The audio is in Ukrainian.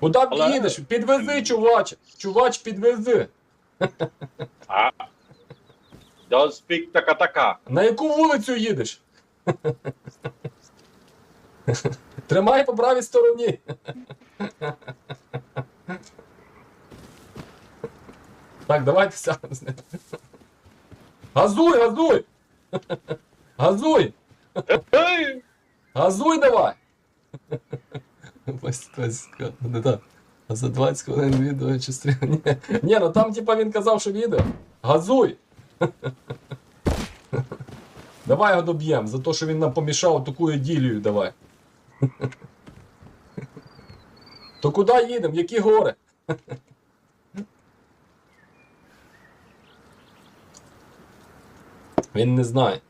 Куди ти Але- їдеш? Підвези, чувач! Чувач, підвези! А. Don't speak така-така. На яку вулицю їдеш? Тримай по правій стороні. Так, давайте сядемо з ним. Газуй, газуй! Газуй! Газуй давай! Ось 20 хвилин, не так. А за 20 хвилин відео чи стрім. Ні, ні, ну там типа він казав, що відео. Газуй! Давай його доб'ємо, за те, що він нам помішав такою ділею давай. То куди їдемо? Які гори? Він не знає.